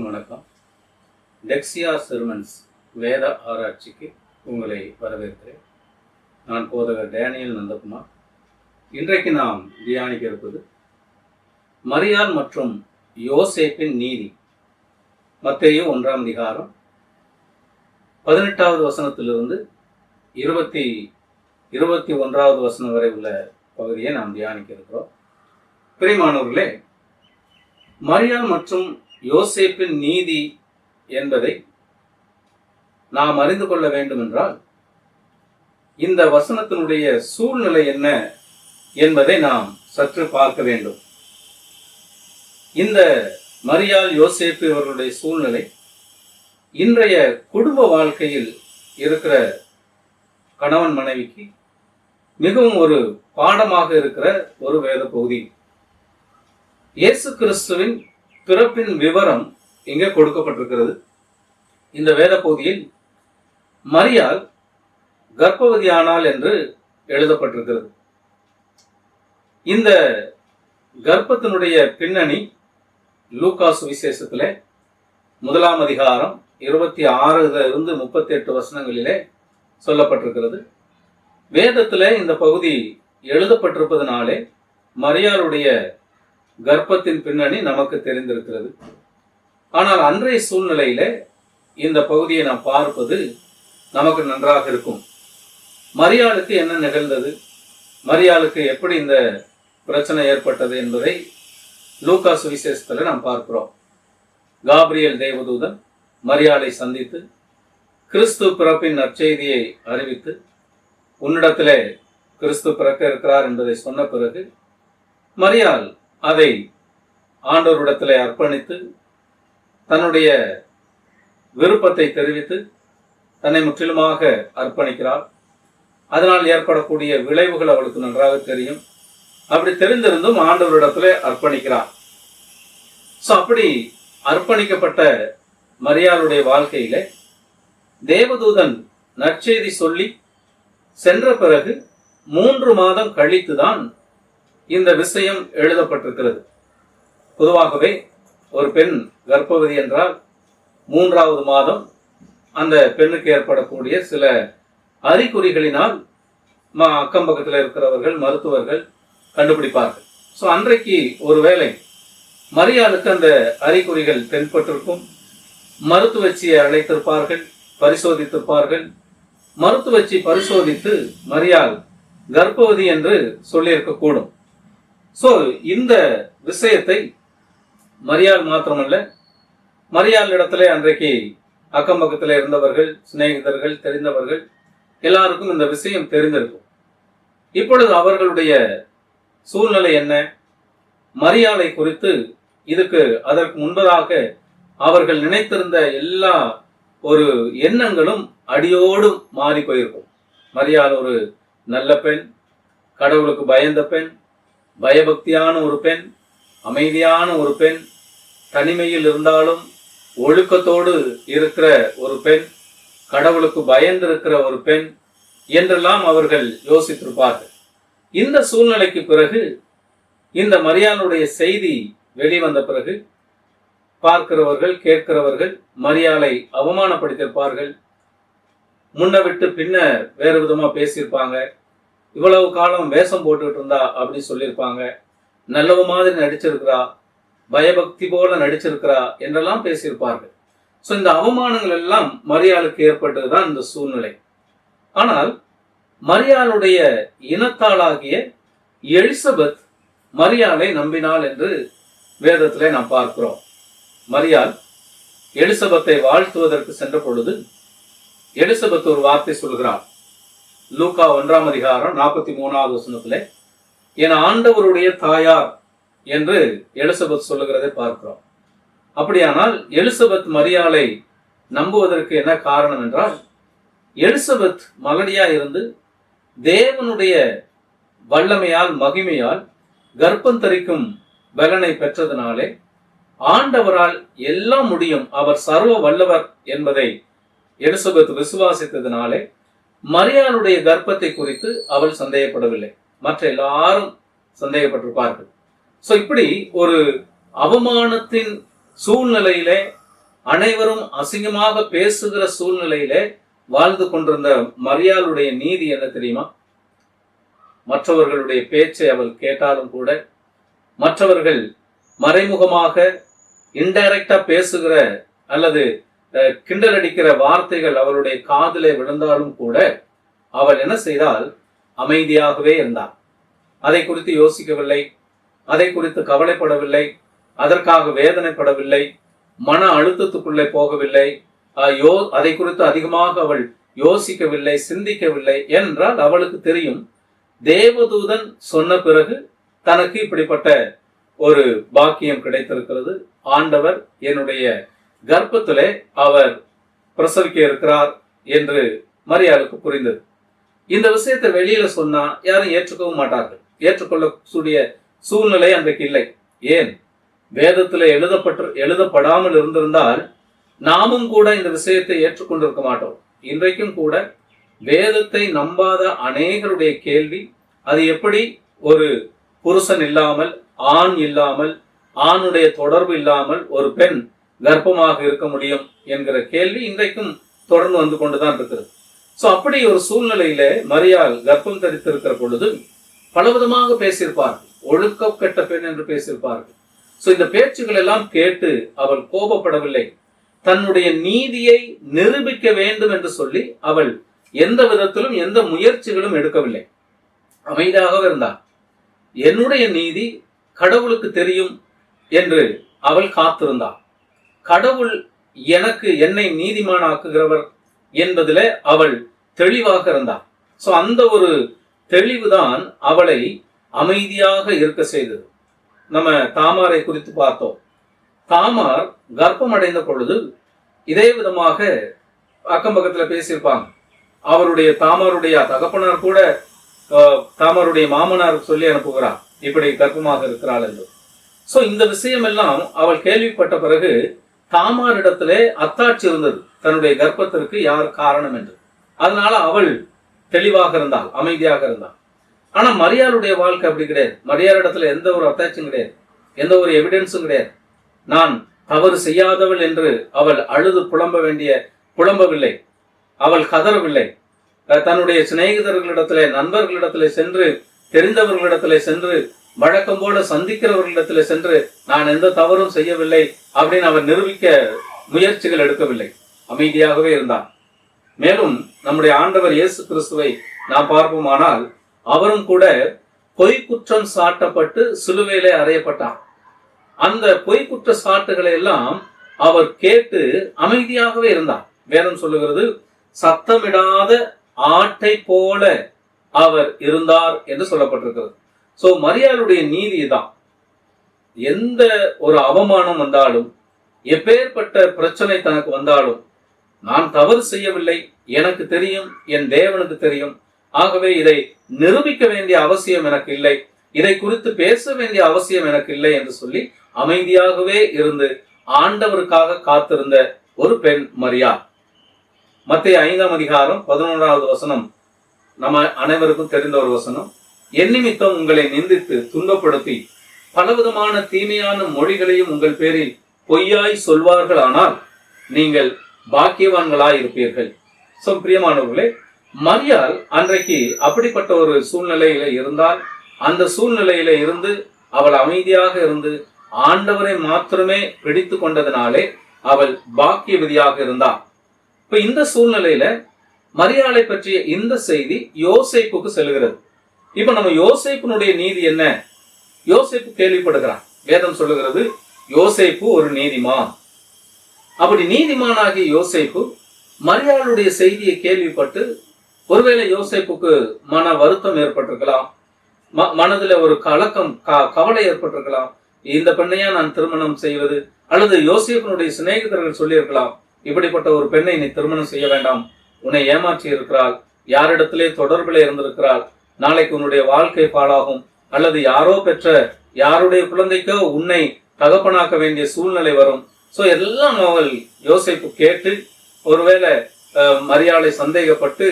அனைவருக்கும் வணக்கம். டெக்ஸியா செர்மன்ஸ் வேத ஆராய்ச்சிக்கு உங்களை வரவேற்கிறேன். நான் போதகர் டேனியல் நந்தகுமார். இன்றைக்கு நாம் தியானிக்க இருப்பது மரியாள் மற்றும் யோசேப்பின் நீதி. மத்தேயு ஒன்றாம் அதிகாரம் பதினெட்டாவது வசனத்திலிருந்து இருபத்தி இருபத்தி ஒன்றாவது வசனம் வரை உள்ள பகுதியை நாம் தியானிக்க இருக்கிறோம். பிரிமானவர்களே மரியா மற்றும் யோசேப்பின் நீதி என்பதை நாம் அறிந்து கொள்ள வேண்டும் என்றால் இந்த வசனத்தினுடைய சூழ்நிலை என்ன என்பதை நாம் சற்று பார்க்க வேண்டும். இந்த மரியாள் யோசேப்பு இவர்களுடைய சூழ்நிலை இன்றைய குடும்ப வாழ்க்கையில் இருக்கிற கணவன் மனைவிக்கு மிகவும் ஒரு பாடமாக இருக்கிற ஒரு வேத பகுதி. இயேசு கிறிஸ்துவின் பிறப்பின் விவரம் இங்கே கொடுக்கப்பட்டிருக்கிறது. இந்த வேத பகுதியில் மரியாள் கர்ப்பவதியானாள் என்று எழுதப்பட்டிருக்கிறது. இந்த கர்ப்பத்தினுடைய பின்னணி லூகாஸ் விசேஷத்தில் முதலாம் அதிகாரம் இருபத்தி ஆறுல இருந்து முப்பத்தி எட்டு வசனங்களிலே சொல்லப்பட்டிருக்கிறது. வேதத்தில் இந்த பகுதி எழுதப்பட்டிருப்பதனாலே மரியாளுடைய கர்ப்பத்தின் பின்னணி நமக்கு தெரிந்திருக்கிறது. ஆனால் அன்றைய சூழ்நிலையில இந்த பகுதியை நாம் பார்ப்பது நமக்கு நன்றாக இருக்கும். மரியாளுக்கு என்ன நிகழ்ந்தது? மரியாளுக்கு எப்படி இந்த பிரச்சனை ஏற்பட்டது என்பதை லூகா சுவிசேஷத்தில் நாம் பார்க்கிறோம். காப்ரியல் தேவதூதன் மரியாளை சந்தித்து கிறிஸ்து பிறப்பின் நற்செய்தியை அறிவித்து உன்னிடத்திலே கிறிஸ்து பிறக்க இருக்கிறார் என்பதை சொன்ன பிறகு மரியாள் அதை ஆண்டவரிடத்தில் அர்ப்பணித்து தன்னுடைய விருப்பத்தை தெரிவித்து தன்னை முற்றிலுமாக அர்ப்பணிக்கிறாள். அதனால் ஏற்படக்கூடிய விளைவுகள் அவளுக்கு நன்றாக தெரியும். அப்படி தெரிந்திருந்தும் ஆண்டவரிடத்துல அர்ப்பணிக்கிறார் ஸோ அப்படி அர்ப்பணிக்கப்பட்ட மரியாளுடைய வாழ்க்கையில தேவதூதன் நற்செய்தி சொல்லி சென்ற பிறகு மூன்று மாதம் கழித்துதான் இந்த விஷயம் எழுதப்பட்டிருக்கிறது. பொதுவாகவே ஒரு பெண் கர்ப்பவதி என்றால் மூன்றாவது மாதம் அந்த பெண்ணுக்கு ஏற்படக்கூடிய சில அறிகுறிகளினால் ம- அக்கம் பக்கத்தில் இருக்கிறவர்கள் மருத்துவர்கள் கண்டுபிடிப்பார்கள். ஸோ அன்றைக்கு ஒருவேளை மரியாளுக்கு அந்த அறிகுறிகள் தென்பட்டிருக்கும். மருத்துவச்சியை அழைத்திருப்பார்கள் பரிசோதித்திருப்பார்கள். மருத்துவச்சி பரிசோதித்து மரியாள் கர்ப்பவதி என்று சொல்லியிருக்கக்கூடும். சோ இந்த விஷயத்தை மரியாள் மாத்திரமல்ல. மரியாள் இடத்துல அன்றைக்கு அக்கம் பக்கத்துல இருந்தவர்கள் சிநேகிதர்கள் தெரிந்தவர்கள் எல்லாருக்கும் இந்த விஷயம் தெரிந்திருக்கும். இப்பொழுது அவர்களுடைய சூழ்நிலை என்ன? மரியாதை குறித்து இதுக்கு அதற்கு முன்பதாக அவர்கள் நினைத்திருந்த எல்லா ஒரு எண்ணங்களும் அடியோடும் மாறி போயிருக்கும். மரியாள் ஒரு நல்ல பெண் கடவுளுக்கு பயந்த பெண் பயபக்தியான ஒரு பெண் அமைதியான ஒரு பெண் தனிமையில் இருந்தாலும் ஒழுக்கத்தோடு இருக்கிற ஒரு பெண் கடவுளுக்கு பயந்திருக்கிற ஒரு பெண் என்றெல்லாம் அவர்கள் யோசித்திருப்பார்கள். இந்த சூழ்நிலைக்கு பிறகு இந்த மரியாளுடைய செய்தி வெளிவந்த பிறகு பார்க்கிறவர்கள் கேட்கிறவர்கள் மரியாளை அவமானப்படுத்தியிருப்பார்கள். முன்ன விட்டு பின்ன வேறு விதமா பேசியிருப்பாங்க. இவ்வளவு காலம் வேஷம் போட்டுக்கிட்டு இருந்தா அப்படின்னு சொல்லியிருப்பாங்க. நல்லவ மாதிரி நடிச்சிருக்கிறா பயபக்தி போல நடிச்சிருக்கிறா என்றெல்லாம் பேசியிருப்பார்கள். ஸோ இந்த அவமானங்கள் எல்லாம் மரியாளுக்கு ஏற்பட்டதுதான் இந்த சூழ்நிலை. ஆனால் மரியாளுடைய இனத்தாளாகிய எலிசபெத் மரியாளை நம்பினாள் என்று வேதத்தில் நாம் பார்க்கிறோம். மரியாள் எலிசபத்தை வாழ்த்துவதற்கு சென்ற பொழுது எலிசபெத் ஒரு வார்த்தை சொல்கிறார் லூக்கா ஒன்றாம் அதிகாரம் நாற்பத்தி மூணாவது வசனத்துல என் ஆண்டவருடைய தாயார் என்று எலிசபெத் சொல்லுகிறதை பார்க்கிறோம். அப்படியானால் எலிசபெத் மரியாளை நம்புவதற்கு என்ன காரணம் என்றால் எலிசபெத் மலடியா இருந்து தேவனுடைய வல்லமையால் மகிமையால் கர்ப்பம் தரிக்கும் பலனை பெற்றதனாலே ஆண்டவரால் எல்லாம் முடியும். அவர் சர்வ வல்லவர் என்பதை எலிசபெத் விசுவாசித்ததினாலே மரியாளுடைய கர்ப்பத்தை குறித்து அவள் சந்தேகப்படவில்லை. மற்ற எல்லாரும் சந்தேகப்பட்டிருப்பார்கள். சோ இப்படி ஒரு அவமானத்தின் சூழ்நிலையிலே அனைவரும் அசிங்கமாக பேசுகிற சூழ்நிலையிலே வாழ்ந்து கொண்டிருந்த மரியாளுடைய நீதி என்ன தெரியுமா? மற்றவர்களுடைய பேச்சை அவள் கேட்டாலும் கூட மற்றவர்கள் மறைமுகமாக இன்டைரக்டா பேசுகிற அல்லது கிண்டல் அடிக்கிற வார்த்தைகள் அவளுடைய காதலே விழுந்தாலும் கூட அவள் என்ன செய்தால் அமைதியாகவே இருந்தாள். அதை குறித்து யோசிக்கவில்லை அதை குறித்து கவலைப்படவில்லை அதற்காக வேதனைப்படவில்லை மன அழுத்தத்துக்குள்ளே போகவில்லை யோ அதை குறித்து அதிகமாக அவள் யோசிக்கவில்லை சிந்திக்கவில்லை என்றால் அவளுக்கு தெரியும் தேவதூதன் சொன்ன பிறகு தனக்கு இப்படிப்பட்ட ஒரு பாக்கியம் கிடைத்திருக்கிறது. ஆண்டவர் என்னுடைய கர்ப்பத்திலே அவர் பிரசவிக்க இருக்கிறார் என்று மரியாளுக்கு புரிந்தது. இந்த விஷயத்தை வெளியில சொன்னா யாரும் ஏற்றுக்கவும் மாட்டார்கள். ஏற்றுக்கொள்ளக்கூடிய சூழ்நிலை அன்றைக்கு இல்லை. ஏன்? வேதத்துல எழுதப்பட்டு எழுதப்படாமல் இருந்திருந்தால் நாமும் கூட இந்த விஷயத்தை ஏற்றுக்கொண்டிருக்க மாட்டோம். இன்றைக்கும் கூட வேதத்தை நம்பாத அநேகருடைய கேள்வி அது எப்படி ஒரு புருஷன் இல்லாமல் ஆண் இல்லாமல் ஆணுடைய தொடர்பு இல்லாமல் ஒரு பெண் கர்ப்பமாக இருக்க முடியும் என்கிற கேள்வி இன்றைக்கும் தொடர்ந்து வந்து கொண்டுதான் இருக்கிறது. சோ அப்படி ஒரு சூழ்நிலையில மரியாள் கர்ப்பம் தரித்திருக்கிற பொழுது பலவிதமாக பேசியிருப்பார்கள். ஒழுக்கம் கெட்ட பெண் என்று பேசியிருப்பார்கள். சோ இந்த பேச்சுகள் எல்லாம் கேட்டு அவள் கோபப்படவில்லை. தன்னுடைய நீதியை நிரூபிக்க வேண்டும் என்று சொல்லி அவள் எந்த விதத்திலும் எந்த முயற்சிகளும் எடுக்கவில்லை. அமைதியாகவே இருந்தாள். என்னுடைய நீதி கடவுளுக்கு தெரியும் என்று அவள் காத்திருந்தாள். கடவுள் எனக்கு என்னை நீதிமானாக்குகிறவர் என்பதில் அவள் தெளிவாக இருந்தாள். சோ அந்த ஒரு தெளிவுதான் அவளை அமைதியாக இருக்க செய்தது. நம்ம தாமாரை குறித்து பார்த்தோம். தாமார் கர்ப்பம் அடைந்த பொழுது இதே விதமாக அக்கம் பக்கத்துல பேசியிருப்பாங்க. அவருடைய தாமாருடைய தகப்பனார் கூட அஹ், தாமாருடைய மாமனார் சொல்லி அனுப்புகிறார். இப்படி கர்ப்பமாக இருக்கிறாள் என்று. சோ இந்த விஷயம் எல்லாம் அவள் கேள்விப்பட்ட பிறகு தாமாரிடத்திலே அத்தாட்சி இருந்தது. தன்னுடைய கர்ப்பத்திற்கு யார் காரணம் என்று. அதனால அவள் தெளிவாக இருந்தாள் அமைதியாக இருந்தாள். ஆனா மரியாளுடைய வாழ்க்கை அப்படி கிடையாது. மரியாளிடத்துல எந்த ஒரு அத்தாட்சியும் கிடையாது. எந்த ஒரு எவிடன்ஸும் கிடையாது. நான் தவறு செய்யாதவள் என்று அவள் அழுது புலம்ப வேண்டிய புலம்பவில்லை. அவள் கதறவில்லை. தன்னுடைய சிநேகிதர்களிடத்திலே நண்பர்களிடத்திலே சென்று தெரிந்தவர்களிடத்திலே சென்று வழக்கம் போல சந்திக்கிறவர்களிடத்துல சென்று நான் எந்த தவறும் செய்யவில்லை அப்படின்னு அவர் நிரூபிக்க முயற்சிகள் எடுக்கவில்லை. அமைதியாகவே இருந்தார். மேலும் நம்முடைய ஆண்டவர் இயேசு கிறிஸ்துவை நாம் பார்ப்போமானால் அவரும் கூட பொய் குற்றம் சாட்டப்பட்டு சிலுவையிலே அறையப்பட்டார். அந்த பொய் குற்ற சாட்டுகளை எல்லாம் அவர் கேட்டு அமைதியாகவே இருந்தார். வேதம் சொல்லுகிறது சத்தமிடாத ஆட்டை போல அவர் இருந்தார் என்று சொல்லப்பட்டிருக்கிறது. ஸோ மரியாளுடைய நீதி தான் எந்த ஒரு அவமானம் வந்தாலும் எப்பேற்பட்ட பிரச்சனை தனக்கு வந்தாலும் நான் தவறு செய்யவில்லை எனக்கு தெரியும் என் தேவனுக்கு தெரியும். ஆகவே இதை நிரூபிக்க வேண்டிய அவசியம் எனக்கு இல்லை. இதை குறித்து பேச வேண்டிய அவசியம் எனக்கு இல்லை என்று சொல்லி அமைதியாகவே இருந்து ஆண்டவருக்காக காத்திருந்த ஒரு பெண் மரியா மத்திய ஐந்தாம் அதிகாரம் பதினொன்றாவது வசனம். நம்ம அனைவருக்கும் தெரிந்த ஒரு வசனம். எந்நிமித்தம் உங்களை நிந்தித்து துன்பப்படுத்தி பலவிதமான தீமையான மொழிகளையும் உங்கள் பேரில் பொய்யாய் சொல்வார்கள் ஆனால் நீங்கள் பாக்கியவான்களாய் இருப்பீர்கள் சோ பிரியமானவர்களே மரியாள் அன்றைக்கு அப்படிப்பட்ட ஒரு சூழ்நிலையில இருந்தால் அந்த சூழ்நிலையில இருந்து அவள் அமைதியாக இருந்து ஆண்டவரை மாத்திரமே பிடித்து கொண்டதினாலே அவள் பாக்கியவதியாக இருந்தாள். இப்ப இந்த சூழ்நிலையில மரியாளை பற்றிய இந்த செய்தி யோசைப்புக்கு செல்கிறது. இப்ப நம்ம யோசேப்பினுடைய நீதி என்ன? யோசேப்பு கேள்விப்படுகிறான். வேதம் சொல்லுகிறது யோசேப்பு ஒரு நீதிமான். அப்படி நீதிமானாகிய யோசேப்பு மரியாளுடைய செய்தியை கேள்விப்பட்டு ஒருவேளை யோசேப்புக்கு மன வருத்தம் ஏற்பட்டிருக்கலாம் ம- மனதுல ஒரு கலக்கம் க- கவலை ஏற்பட்டிருக்கலாம் இந்த பெண்ணையா நான் திருமணம் செய்வது? அல்லது யோசேப்பினுடைய சிநேகிதர்கள் சொல்லியிருக்கலாம் இப்படிப்பட்ட ஒரு பெண்ணை நீ திருமணம் செய்ய வேண்டாம். உன்னை ஏமாற்றி இருக்கிறாள் யாரிடத்திலே தொடர்பிலே இருந்திருக்கிறாள். நாளைக்கு உன்னுடைய வாழ்க்கை பாழாகும். அல்லது யாரோ பெற்ற யாருடைய குழந்தைக்கோ உன்னை தகப்பனாக்க வேண்டிய சூழ்நிலை வரும். சோ எல்லாம் அவள் யோசிப்பு கேட்டு ஒருவேளை அஹ், மரியாளை சந்தேகப்பட்டு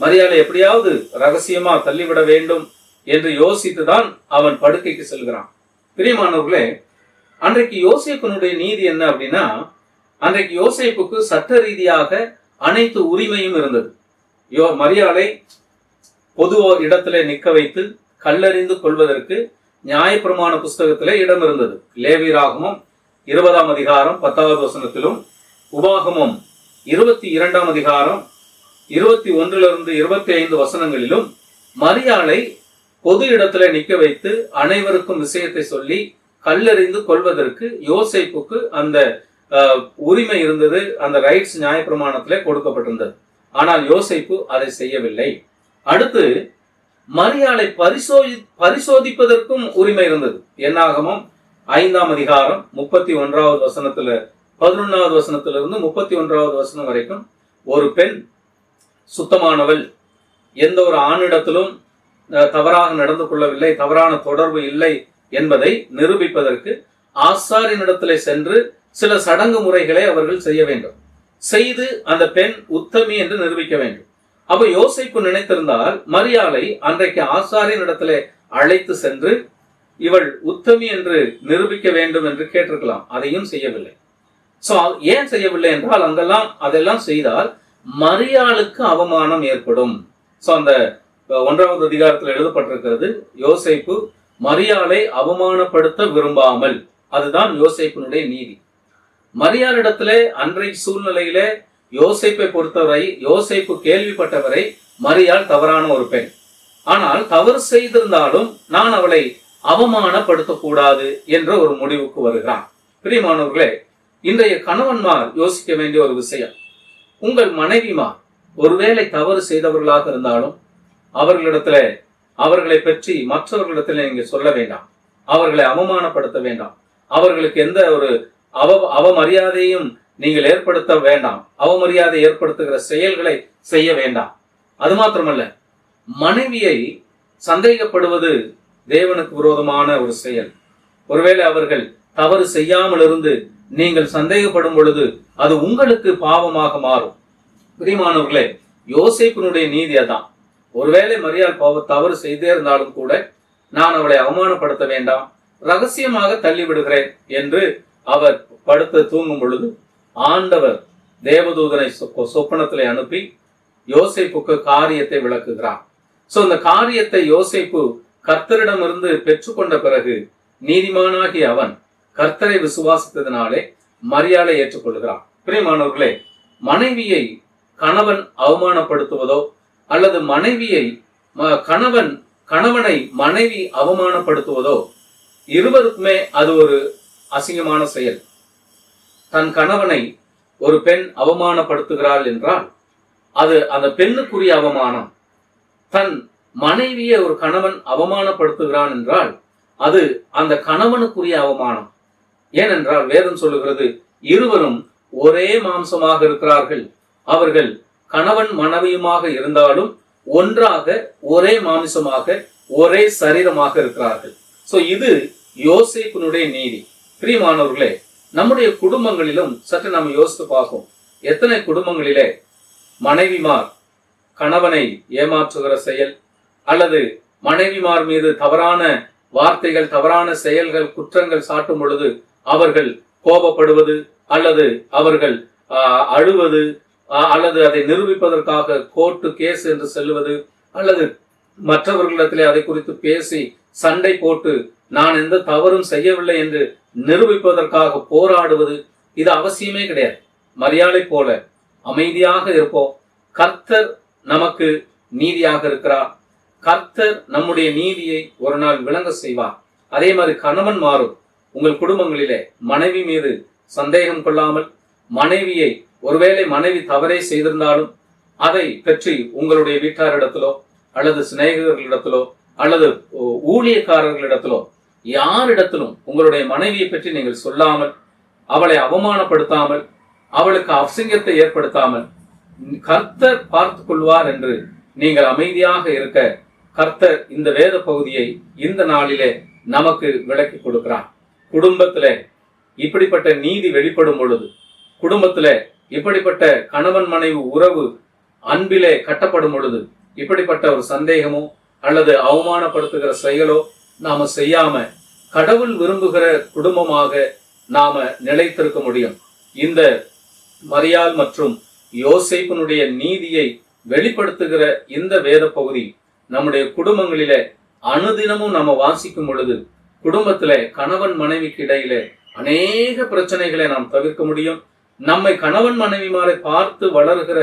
மரியாதை எப்படியாவது ரகசியமா தள்ளிவிட வேண்டும் என்று யோசித்து தான் அவன் படுக்கைக்கு செல்கிறான். பிரியமானவர்களே அன்றைக்கு யோசேப்பினுடைய நீதி என்ன அப்படின்னா அன்றைக்கு யோசிப்புக்கு சட்ட ரீதியாக அனைத்து உரிமையும் இருந்தது. யோ மரியாதை பொது இடத்திலே நிற்க வைத்து கல்லறிந்து கொள்வதற்கு நியாயப்பிரமாண புஸ்தகத்திலே இடம் இருந்தது லேவிராகமம் இருபதாம் அதிகாரம் பத்தாவது வசனத்திலும் உபாகமம் இருபத்தி இரண்டாம் அதிகாரம் இருபத்தி ஒன்றிலிருந்து இருபத்தி ஐந்து வசனங்களிலும் மரியாளை பொது இடத்துல நிக்க வைத்து அனைவருக்கும் விஷயத்தை சொல்லி கல்லறிந்து கொள்வதற்கு யோசைப்புக்கு அந்த உரிமை இருந்தது அந்த ரைட்ஸ் நியாயப்பிரமாணத்திலே கொடுக்கப்பட்டிருந்தது. ஆனால் யோசைப்பு அதை செய்யவில்லை. அடுத்து மரியாளை பரிசோதி பரிசோதிப்பதற்கும் உரிமை இருந்தது. என்னாகமும் ஐந்தாம் அதிகாரம் முப்பத்தி ஒன்றாவது வசனத்துல பதினொன்னாவது வசனத்திலிருந்து முப்பத்தி ஒன்றாவது வசனம் வரைக்கும் ஒரு பெண் சுத்தமானவள் எந்த ஒரு ஆணிடத்திலும் அஹ், தவறாக நடந்து கொள்ளவில்லை தவறான தொடர்பு இல்லை என்பதை நிரூபிப்பதற்கு ஆசாரியனிடத்திலே சென்று சில சடங்கு முறைகளை அவர்கள் செய்ய வேண்டும். செய்து அந்த பெண் உத்தமி என்று நிரூபிக்க வேண்டும். அப்ப யோசிப்பு நினைத்திருந்தால் மரியாதை அன்றைக்கு ஆசாரியனிடத்திலே அழைத்து சென்று இவள் உத்தமி என்று நிரூபிக்க வேண்டும் என்று கேட்டிருக்கலாம். அதையும் செய்யவில்லை. சோ ஏன் செய்யவில்லை என்றால் அங்கெல்லாம் அதெல்லாம் செய்தால் மரியாளுக்கு அவமானம் ஏற்படும். சோ அந்த ஒன்றாவது அதிகாரத்தில் எழுதப்பட்டிருக்கிறது யோசேப்பு மரியாளை அவமானப்படுத்த விரும்பாமல். அதுதான் யோசைப்பினுடைய நீதி. மரியாளிடத்திலே அன்றை சூழ்நிலையிலே யோசிப்பை பொறுத்தவரை யோசிப்பு கேள்விப்பட்டவரை மரியாள் தவறான ஒரு பெண். ஆனால் தவறு செய்திருந்தாலும் நான் அவளை அவமானப்படுத்தக்கூடாது என்ற ஒரு முடிவுக்கு வருகிறான். பிரியமானவர்களே இன்றைய கணவன்மார் யோசிக்க வேண்டிய ஒரு விஷயம். உங்கள் மனைவிமார் ஒருவேளை தவறு செய்தவர்களாக இருந்தாலும் அவர்களிடத்துல அவர்களை பற்றி மற்றவர்களிடத்துல நீங்க சொல்ல வேண்டாம். அவர்களை அவமானப்படுத்த வேண்டாம். அவர்களுக்கு எந்த ஒரு அவ அவமரியாதையும் நீங்கள் ஏற்படுத்த வேண்டாம். அவமரியாதை ஏற்படுத்துகிற செயல்களை செய்ய வேண்டாம். அது மாத்திரமல்ல மனைவியை சந்தேகப்படுவது தேவனுக்கு விரோதமான ஒரு செயல். ஒருவேளை அவர்கள் தவறு செய்யாமல் இருந்து நீங்கள் சந்தேகப்படும் பொழுது அது உங்களுக்கு பாவமாக மாறும். பிரியமானவர்களே யோசிப்பினுடைய நீதி அதான். ஒருவேளை மரியாள் பாவ தவறு செய்தே இருந்தாலும் கூட நான் அவளை அவமானப்படுத்த வேண்டாம் ரகசியமாக தள்ளி விடுகிறேன் என்று அவர் படுத்து தூங்கும் பொழுது ஆண்டவர் தேவதூதனை சொ- சொப்பனத்திலே அனுப்பி யோசைப்புக்கு காரியத்தை விளக்குகிறார். சோ இந்த காரியத்தை யோசிப்பு கர்த்தரிடமிருந்து பெற்றுக்கொண்ட பிறகு நீதிமானாகிய அவன் கர்த்தரை விசுவாசித்ததினாலே மரியாதை ஏற்றுக்கொள்கிறான். பிரியமானவர்களே மனைவியை கணவன் அவமானப்படுத்துவதோ அல்லது மனைவியை ம- கணவன் கணவனை மனைவி அவமானப்படுத்துவதோ இருவருக்குமே அது ஒரு அசிங்கமான செயல். தன் கணவனை ஒரு பெண் அவமானப்படுத்துகிறாள் என்றால் அது அந்த பெண்ணுக்குரிய அவமானம். தன் மனைவியை ஒரு கணவன் அவமானப்படுத்துகிறான் என்றால் அது அந்த கணவனுக்குரிய அவமானம். ஏனென்றால் வேதம் சொல்லுகிறது இருவரும் ஒரே மாம்சமாக இருக்கிறார்கள். அவர்கள் கணவன் மனைவியுமாக இருந்தாலும் ஒன்றாக ஒரே மாம்சமாக ஒரே சரீரமாக இருக்கிறார்கள். சோ இது யோசிப்பினுடைய நீதி. பிரியமானவர்களே நம்முடைய குடும்பங்களிலும் சற்று நாம் யோசித்து பார்ப்போம். எத்தனை குடும்பங்களிலே மனைவிமார் கணவனை ஏமாற்றுகிற செயல் அல்லது மனைவிமார் மீது தவறான வார்த்தைகள் தவறான செயல்கள் குற்றங்கள் சாட்டும் பொழுது அவர்கள் கோபப்படுவது அல்லது அவர்கள் அழுவது அல்லது அதை நிரூபிப்பதற்காக கோர்ட்டு கேஸ் என்று செல்வது அல்லது மற்றவர்களிடத்திலே அதை குறித்து பேசி சண்டை போட்டு நான் எந்த தவறும் செய்யவில்லை என்று நிரூபிப்பதற்காக போராடுவது இது அவசியமே கிடையாது. மரியாதை போல அமைதியாக இருப்போம். கர்த்தர் நமக்கு நீதியாக இருக்கிறார். கர்த்தர் நம்முடைய நீதியை ஒரு நாள் விளங்க செய்வார். அதே மாதிரி கணவன் மாறும். உங்கள் குடும்பங்களிலே மனைவி மீது சந்தேகம் கொள்ளாமல் மனைவியை ஒருவேளை மனைவி தவறே செய்திருந்தாலும் அதை பற்றி உங்களுடைய வீட்டாரிடத்திலோ அல்லது சிநேகிதர்களிடத்திலோ அல்லது ஊழியக்காரர்களிடத்திலோ யாரிடத்திலும் உங்களுடைய மனைவியை பற்றி நீங்கள் சொல்லாமல் அவளை அவமானப்படுத்தாமல் அவளுக்கு அசிங்கத்தை ஏற்படுத்தாமல் கர்த்தர் பார்த்து கொள்வார் என்று நீங்கள் அமைதியாக இருக்க கர்த்தர் இந்த வேத பகுதியை இந்த நாளிலே நமக்கு விளக்கி கொடுக்கிறார். குடும்பத்துல இப்படிப்பட்ட நீதி வெளிப்படும் பொழுது குடும்பத்துல இப்படிப்பட்ட கணவன் மனைவி உறவு அன்பிலே கட்டப்படும் பொழுது இப்படிப்பட்ட ஒரு சந்தேகமோ அல்லது அவமானப்படுத்துகிற செயலோ நாம செய்யாம கடவுள் விரும்புகிற குடும்பமாக நாம நிலைத்திருக்க முடியும். இந்த மரியால் மற்றும் யோசைப்பினுடைய நீதியை வெளிப்படுத்துகிற இந்த வேத பகுதி நம்முடைய குடும்பங்களில அனுதினமும் நம்ம வாசிக்கும் பொழுது குடும்பத்திலே கணவன் மனைவிக்கு இடையிலே அநேக பிரச்சனைகளை நாம் தவிர்க்க முடியும். நம்மை கணவன் மனைவிமாரை பார்த்து வளர்கிற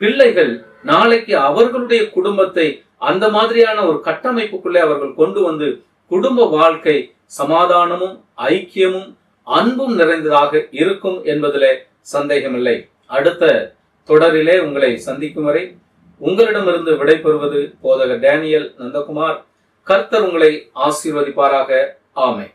பிள்ளைகள் நாளைக்கு அவர்களுடைய குடும்பத்தை அந்த மாதிரியான ஒரு கட்டமைப்புக்குள்ளே அவர்கள் கொண்டு வந்து குடும்ப வாழ்க்கை சமாதானமும் ஐக்கியமும் அன்பும் நிறைந்ததாக இருக்கும் என்பதிலே சந்தேகமில்லை. அடுத்த தொடரிலே உங்களை சந்திக்கும் வரை உங்களிடமிருந்து விடைபெறுவது போதக டேனியல் நந்தகுமார். கர்த்தர் உங்களை ஆசீர்வதிப்பாராக. ஆமை